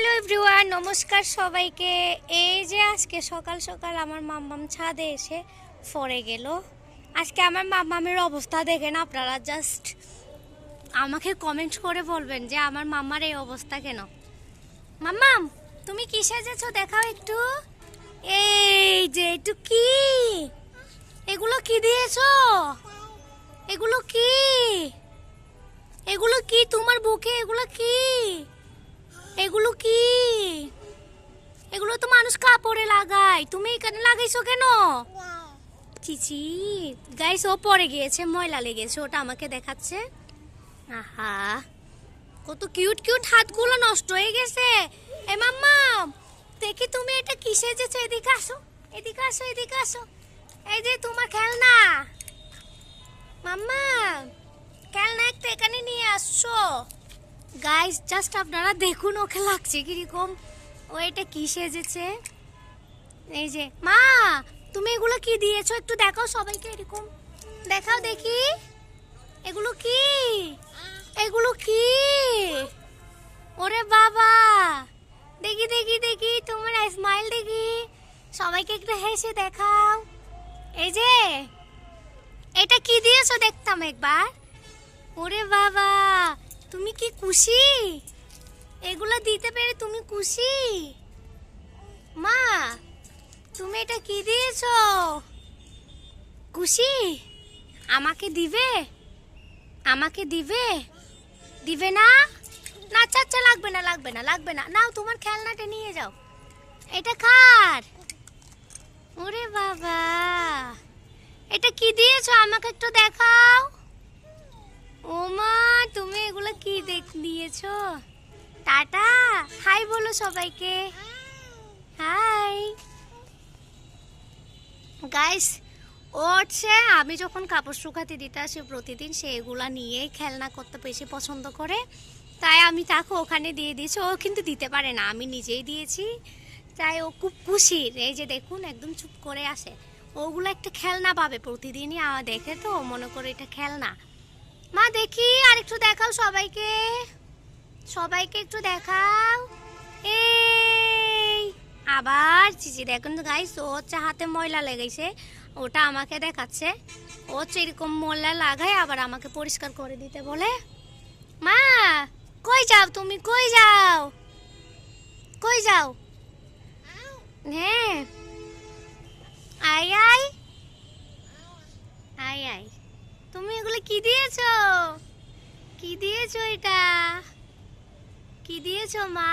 Hello everyone, নমস্কার সবাইকে। এই যে আজকে সকাল সকাল আমার মাম্মাম ছাদে এসে পড়ে গেল। আজকে আমার মাম্মামের অবস্থা দেখেন আপনারা জাস্ট আমাকে কমেন্ট করে বলবেন যে আমার মাম্মার এই অবস্থা কেন? মাম্মাম, তুমি কি সেজেছো? দেখাও একটু। এই যে একটু কি? এগুলো কি দিয়েছ? এগুলো কি? এগুলো কি তোমার বুকে? এগুলো কি? এগুলো কি? এগুলো তো মানুষ কাপড়ে লাগায়। তুমি এখানে লাগাইছো কেন? চিচি গাইস ও পরে গিয়েছে, ময়লা লেগেছে, ওটা আমাকে দেখাচ্ছে। আহা। কত কিউট কিউট হাতগুলো নষ্ট হয়ে গেছে। এ মাম্মা, দেখি তুমি এটা কিসে যেছো এদিকে আসো এদিকে আসো এদিকে আসো। এই যে তোমার খেলনা। মাম্মা, খেলনা একটা এখানে নিয়ে আসছো। গাইস জাস্ট আপনারা দেখুন ওকে লাগছে কীরকম। ও এটা কি সেজেছে? এই যে, মা, তুমি এগুলো কি দিয়েছ? একটু দেখাও সবাইকে এরকম। দেখাও দেখি। এগুলো কি? এগুলো কি? ওরে বাবা! দেখি দেখি দেখি, তোমার স্মাইল দেখি। সবাইকে একটু হেসে দেখাও। এই যে, এটা কি দিয়েছ? দেখতাম একবার। ওরে বাবা! তুমি কি খুশি? এগুলো দিতে পেরে তুমি খুশি? মা, তুমি এটা কি দিয়েছ? খুশি? আমাকে দিবে? আমাকে দিবে? দিবে না? না আচ্ছা আচ্ছা লাগবে না লাগবে না লাগবে না। নাও, তোমার খেলনাটা নিয়ে যাও। এটা কার? ওরে বাবা। এটা কি দিয়েছ? আমাকে একটু দেখাও। কি দেখ দিয়েছ টাটা। হাই বলো সবাইকে। হাই। গাইস ও হচ্ছে আমি যখন কাপড় শুকাতে দিতে আসি প্রতিদিন, সে এগুলা নিয়েই খেলনা করতে বেশি পছন্দ করে। তাই আমি তাকে ওখানে দিয়ে দিয়েছি। ও কিন্তু দিতে পারে না, আমি নিজেই দিয়েছি। তাই ও খুব খুশির এই যে দেখুন, একদম চুপ করে আসে ওগুলো একটা খেলনা পাবে প্রতিদিনই। দেখে তো মনে করে এটা খেলনা। মা, দেখি আর একটু দেখাও সবাইকে। সবাইকে একটু দেখাও। এই, আবার চিচি দেখুন গাইস ও হচ্ছে হাতে ময়লা লেগেছে ওটা আমাকে দেখাচ্ছে। ও হচ্ছে এরকম ময়লা লাগায়, আবার আমাকে পরিষ্কার করে দিতে বলে। মা, কই যাও তুমি? কই যাও? কই যাও? হ্যাঁ আই আই আই আই তুমি এগুলো কি দিয়েছ? কি দিয়েছ এটা? কি দিয়েছ মা?